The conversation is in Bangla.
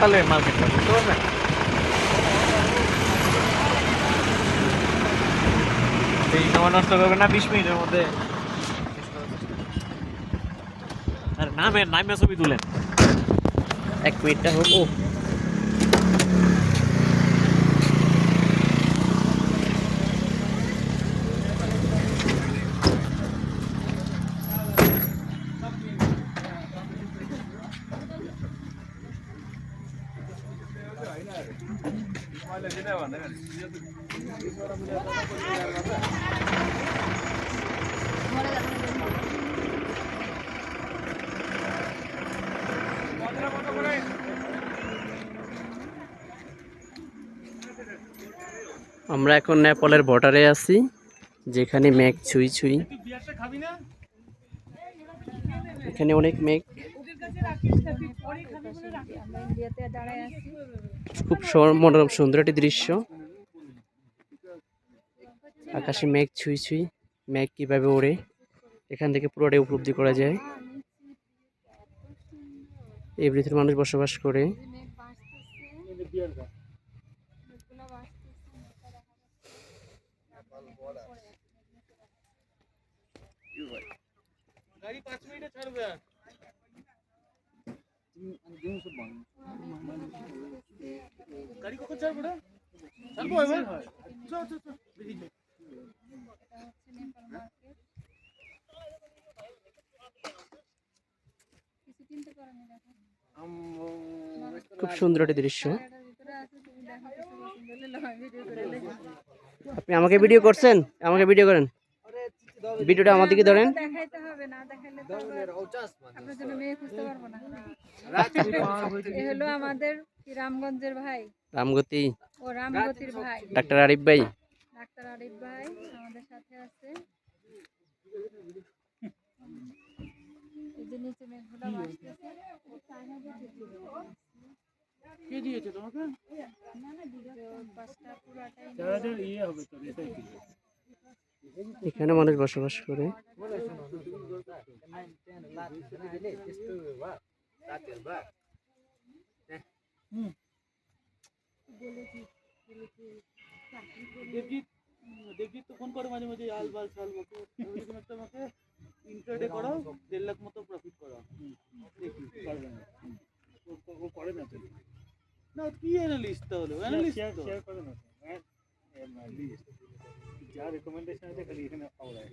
হচ্ছে মার্কেটটা বুঝতে পারছেন এই সময় নষ্ট করবে না বিশ মিনিটের মধ্যে আর নামে নামে ছবি তুলেন। এক মিনিটটা হোক ও আমরা এখন নেপালের বর্ডারে আছি যেখানে মেঘ ছুঁই ছুঁই। এখানে অনেক মেঘ। আমরা ইন্ডিয়াতে দাঁড়ায় আছি। খুব মনোরম সুন্দর একটি দৃশ্য। আকাশে মেঘ ছুঁই ছুঁই মেঘ কীভাবে ওড়ে এখান থেকে পুরোটাই উপলব্ধি করা যায়। এই ভিতরে মানুষ বসবাস করে। গাড়ি পাঁচ মিনিটে ছাড়বে আর। খুব সুন্দর একটি দৃশ্য। আপনি আমাকে ভিডিও করছেন? আমাকে ভিডিও করেন? ভিডিওটা আমার দিকে ধরেন। আপনার জন্য মেয়ে খুঁজতে পারব না। এ হলো আমাদের কি রামগঞ্জের ভাই? রামগতি। ও রামগতির ভাই। ডাক্তার আরিফ ভাই। ডাক্তার আরিফ ভাই আমাদের সাথে আছে। এই যে নিচে মেঘগুলো বাসতেছে কে দিয়েছে তোমাকে? পাঁচটা পুরাটাই ইয়ে হবে তো এটাই এখানে মানুষ বসবাস করে। দেবজিৎ দেবজিৎ, তো ফোন করে মাঝে মাঝে আল বাল সাল বকে আমাকে ইন্টারডে করাও দেড় লাখ মতো প্রফিট করাও দেখি পারবে না ও- করে না তো। না কি অ্যানালিস্ট তাহলে অ্যানালিস্ট শেয়ার করে না যা রেকমেন্ডেশন আছে খালি এখানে পাওয়া যায়।